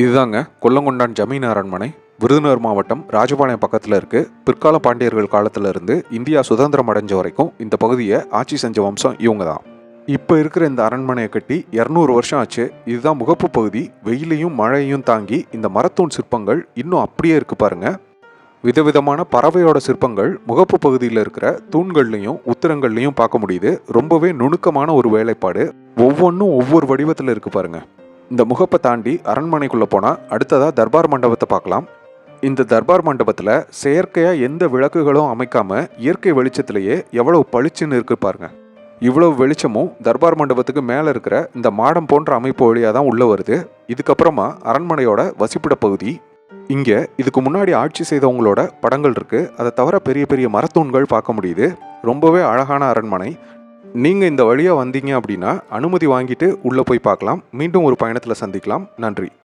இதுதாங்க கொல்லங்கொண்டான் ஜமீன் அரண்மனை. விருதுநகர் மாவட்டம் ராஜபாளையம் பக்கத்தில் இருக்கு. பிற்கால பாண்டியர்கள் காலத்திலிருந்து இந்தியா சுதந்திரம் அடைஞ்ச வரைக்கும் இந்த பகுதியை ஆட்சி செஞ்ச வம்சம் இவங்க தான். இப்போ இருக்கிற இந்த அரண்மனையை கட்டி இரநூறு வருஷம் ஆச்சு. இதுதான் முகப்பு பகுதி. வெயிலையும் மழையையும் தாங்கி இந்த மரத்தூண் சிற்பங்கள் இன்னும் அப்படியே இருக்கு பாருங்க. விதவிதமான பறவையோட சிற்பங்கள் முகப்பு பகுதியில் இருக்கிற தூண்கள்லையும் உத்தரங்கள்லையும் பார்க்க முடியுது. ரொம்பவே நுணுக்கமான ஒரு வேலைப்பாடு. ஒவ்வொன்றும் ஒவ்வொரு வடிவத்தில் இருக்கு பாருங்கள் இந்த முகப்பை தாண்டி அரண்மனைக்குள்ளே போனால் அடுத்ததாக தர்பார் மண்டபத்தை பார்க்கலாம். இந்த தர்பார் மண்டபத்தில் செயற்கையாக எந்த விளக்குகளும் அமைக்காமல் இயற்கை வெளிச்சத்திலேயே எவ்வளவு பளிச்சுன்னு இருக்கு பாருங்க. இவ்வளவு வெளிச்சமும் தர்பார் மண்டபத்துக்கு மேலே இருக்கிற இந்த மாடம் போன்ற அமைப்பு வழியாக தான் உள்ளே வருது. இதுக்கப்புறமா அரண்மனையோட வசிப்பிட பகுதி. இங்கே இதுக்கு முன்னாடி ஆட்சி செய்தவங்களோட படங்கள் இருக்குது அதை தவிர பெரிய பெரிய மரத்தூண்கள் பார்க்க முடியுது. ரொம்பவே அழகான அரண்மனை. நீங்கள் இந்த வழியாக வந்தீங்க அப்படின்னா அனுமதி வாங்கிட்டு உள்ளே போய் பார்க்கலாம். மீண்டும் ஒரு பயணத்தில் சந்திக்கலாம். நன்றி.